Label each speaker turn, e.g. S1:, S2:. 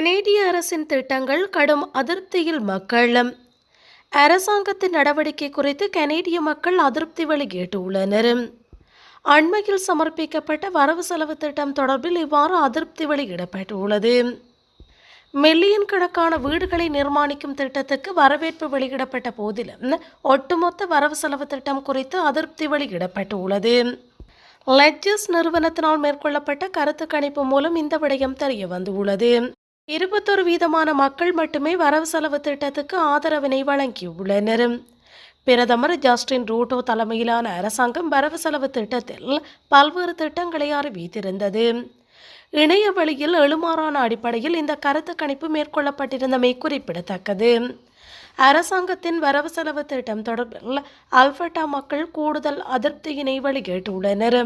S1: கனேடிய அரசின் திட்டங்கள் கடும் அதிருப்தியில் மக்கள். அரசாங்கத்தின் நடவடிக்கை குறித்து கனேடிய மக்கள் அதிருப்தி வெளியிட்டுள்ளனர். அண்மையில் சமர்ப்பிக்கப்பட்ட வரவு செலவு திட்டம் தொடர்பில் இவ்வாறு அதிருப்தி வெளியிடப்பட்டுள்ளது. மில்லியன் கணக்கான வீடுகளை நிர்மாணிக்கும் திட்டத்துக்கு வரவேற்பு வெளியிடப்பட்ட போதிலும் ஒட்டுமொத்த வரவு செலவு திட்டம் குறித்து அதிருப்தி வெளியிடப்பட்டுள்ளது. லெட்ஜஸ் நிறுவனத்தினால் மேற்கொள்ளப்பட்ட கருத்து கணிப்பு மூலம் இந்த விடயம் தெரிய வந்துள்ளது இருபத்தொரு வீதமான மக்கள் மட்டுமே வரவு செலவு திட்டத்துக்கு ஆதரவினை வழங்கியுள்ளனர். பிரதமர் ஜஸ்டின் ரூட்டோ தலைமையிலான அரசாங்கம் வரவு செலவு திட்டத்தில் பல்வேறு திட்டங்களை அறிவித்திருந்தது. இணைய வழியில் எழுமாறான அடிப்படையில் இந்த கருத்து கணிப்பு மேற்கொள்ளப்பட்டிருந்தமை குறிப்பிடத்தக்கது. அரசாங்கத்தின் வரவு செலவு திட்டம் தொடர்பில் அல்பர்டா மக்கள் கூடுதல் அதிருப்தியினை வெளியிட்டுள்ளனர்